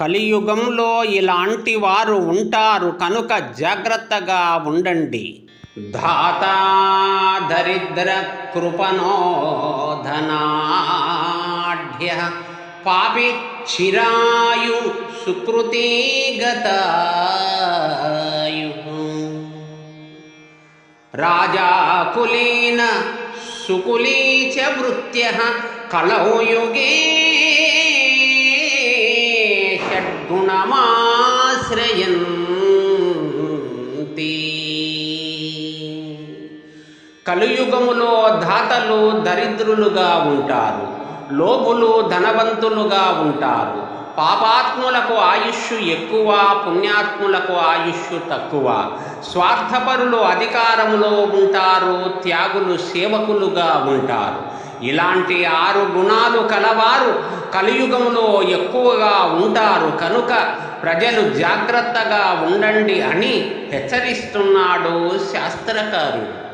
కలియుగంలో ఇలాంటి వారు ఉంటారు కనుక జాగ్రత్తగా ఉండండి. ధాత దరిద్ర కృపణో ధనాఢ్య పాపి చిరాయు సుకృతి రాజాకులీన రాజా కులీన వృత్య కలౌ యుగే గుణమాశ్రయంతి కలియుగములో ధాతలు దరిద్రులుగా ఉంటారు లోబులు ధనవంతులుగా ఉంటారు. పాపాత్ములకు ఆయుష్ ఎక్కువ పుణ్యాత్ములకు ఆయుష్ తక్కువ. స్వార్థపరులు అధికారములో ఉంటారు త్యాగులు సేవకులుగా ఉంటారు. ఇలాంటి ఆరు గుణాలు కలవారు కలియుగంలో ఎక్కువగా ఉంటారు. కనుక ప్రజలు జాగ్రత్తగా ఉండండి అని హెచ్చరిస్తున్నాడు శాస్త్రకారుడు.